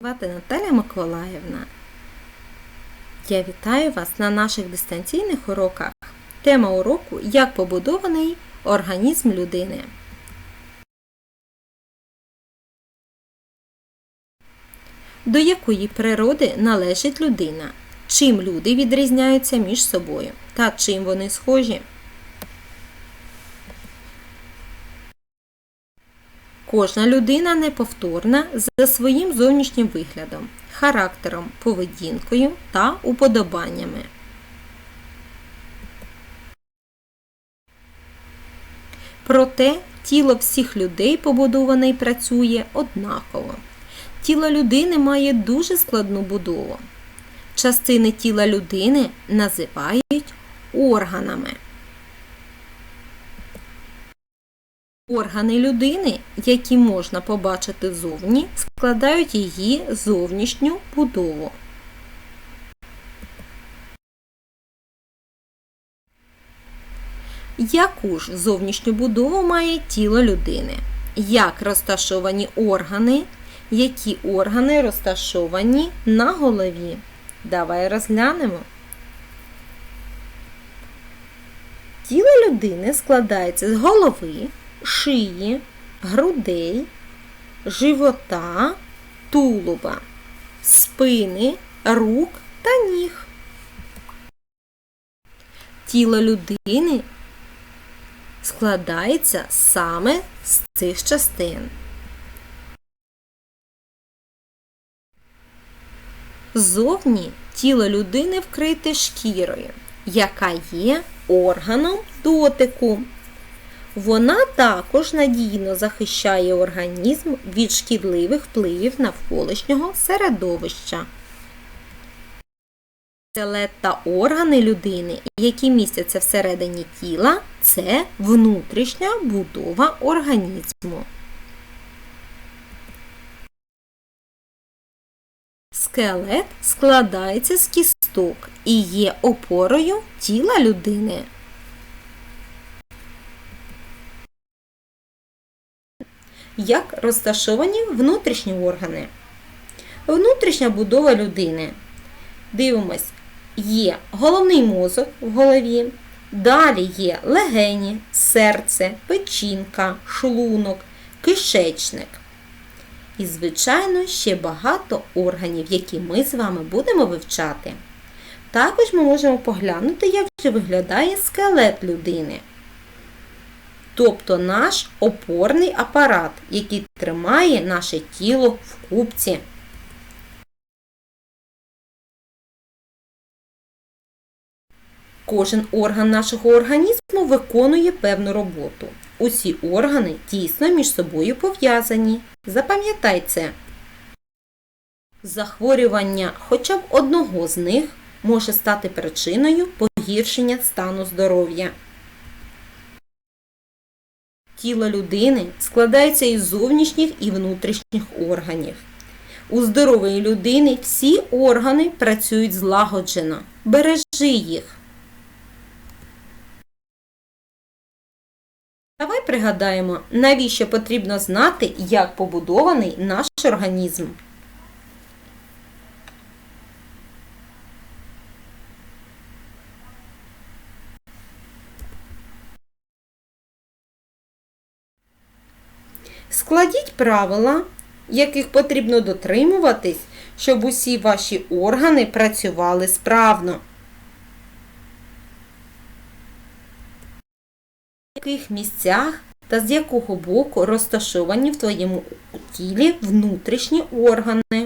звати Наталя Миколаївна. Я вітаю вас на наших дистанційних уроках. Тема уроку Як побудований організм людини. До якої природи належить людина? Чим люди відрізняються між собою та чим вони схожі? Кожна людина неповторна за своїм зовнішнім виглядом, характером, поведінкою та уподобаннями. Проте тіло всіх людей побудоване і працює однаково. Тіло людини має дуже складну будову. Частини тіла людини називають органами. Органи людини, які можна побачити зовні, складають її зовнішню будову. Яку ж зовнішню будову має тіло людини? Як розташовані органи? Які органи розташовані на голові? Давай розглянемо. Тіло людини складається з голови, шиї, грудей, живота, тулуба, спини, рук та ніг. Тіло людини складається саме з цих частин. Зовні тіло людини вкрите шкірою, яка є органом дотику. Вона також надійно захищає організм від шкідливих впливів навколишнього середовища. Скелет та органи людини, які містяться всередині тіла, це внутрішня будова організму. Скелет складається з кісток і є опорою тіла людини. Як розташовані внутрішні органи? Внутрішня будова людини. Дивимось, є головний мозок в голові, далі є легені, серце, печінка, шлунок, кишечник. І, звичайно, ще багато органів, які ми з вами будемо вивчати. Також ми можемо поглянути, як же виглядає скелет людини. Тобто наш опорний апарат, який тримає наше тіло в купці. Кожен орган нашого організму виконує певну роботу. Усі органи тісно між собою пов'язані. Запам'ятай це. Захворювання хоча б одного з них може стати причиною погіршення стану здоров'я. Тіло людини складається із зовнішніх і внутрішніх органів. У здорової людини всі органи працюють злагоджено. Бережи їх. Давай пригадаємо, навіщо потрібно знати, як побудований наш організм. Складіть правила, яких потрібно дотримуватись, щоб усі ваші органи працювали справно. В яких місцях та з якого боку розташовані в твоєму тілі внутрішні органи.